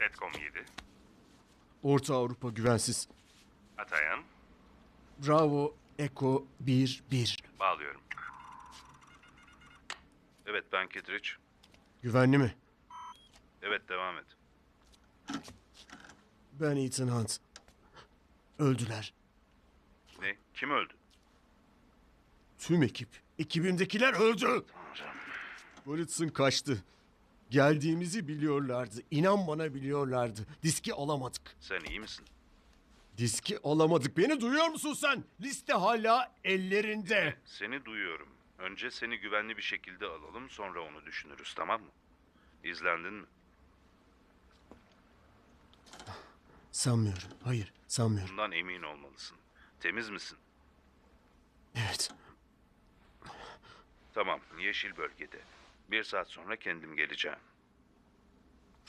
Netcom 7. Orta Avrupa güvensiz. Atayan. Bravo Eko 1-1. Bağlıyorum. Evet ben Kittredge. Güvenli mi? Evet devam et. Ben Ethan Hunt. Öldüler. Ne? Kim öldü? Tüm ekip. Ekibimdekiler öldü. Burritson kaçtı. Geldiğimizi biliyorlardı. İnan bana biliyorlardı. Diski alamadık. Sen iyi misin? Diski alamadık. Beni duyuyor musun sen? Liste hala ellerinde. Seni duyuyorum. Önce seni güvenli bir şekilde alalım sonra onu düşünürüz tamam mı? İzlendin mi? Sanmıyorum. Hayır, sanmıyorum. Bundan emin olmalısın. Temiz misin? Evet. Tamam yeşil bölgede. Bir saat sonra kendim geleceğim.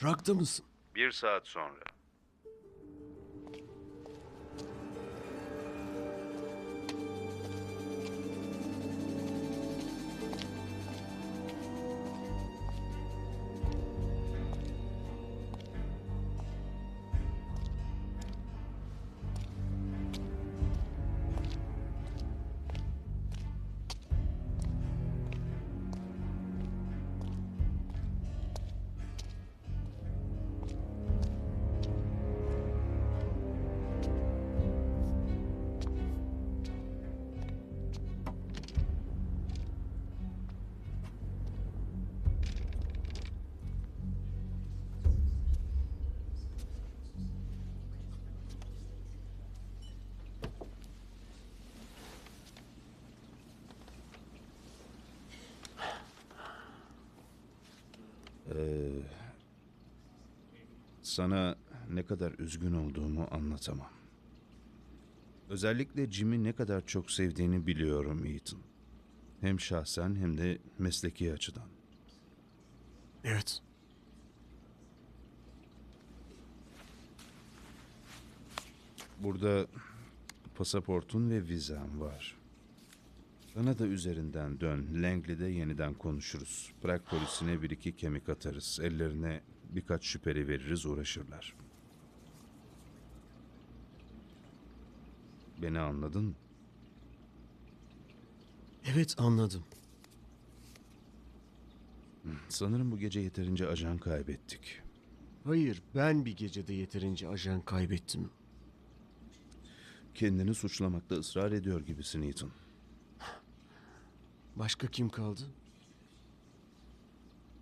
Rakta mısın? Bir saat sonra. Sana ne kadar üzgün olduğumu anlatamam. Özellikle Jim'i ne kadar çok sevdiğini biliyorum Ethan. Hem şahsen hem de mesleki açıdan. Evet. Burada pasaportun ve vizen var. Kanada üzerinden dön. Langley'de yeniden konuşuruz. Prag polisine bir iki kemik atarız. Ellerine birkaç şüpheli veririz uğraşırlar. Beni anladın mı? Evet anladım. Sanırım bu gece yeterince ajan kaybettik. Hayır, ben bir gecede yeterince ajan kaybettim. Kendini suçlamakta ısrar ediyor gibisin Ethan. Başka kim kaldı?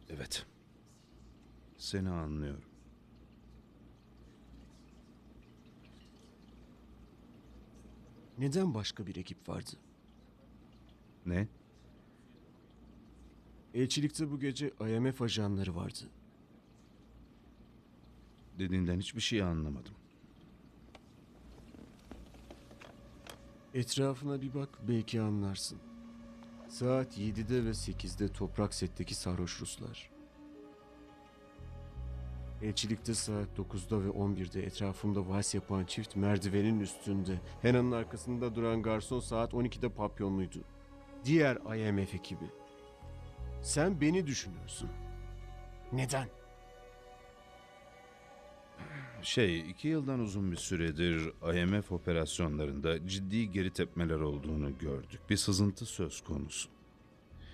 Evet. Seni anlıyorum. Neden başka bir ekip vardı? Ne? Elçilikte bu gece IMF ajanları vardı. Dediğinden hiçbir şey anlamadım. Etrafına bir bak belki anlarsın. Saat 7'de ve 8'de toprak setteki sarhoş Ruslar. Elçilikte saat 9'da ve 11'de etrafımda vals yapan çift merdivenin üstünde. Hena'nın arkasında duran garson saat 12'de papyonluydu. Diğer IMF ekibi. Sen beni düşünüyorsun. Neden? Şey, iki yıldan uzun bir süredir IMF operasyonlarında ciddi geri tepmeler olduğunu gördük. Bir sızıntı söz konusu.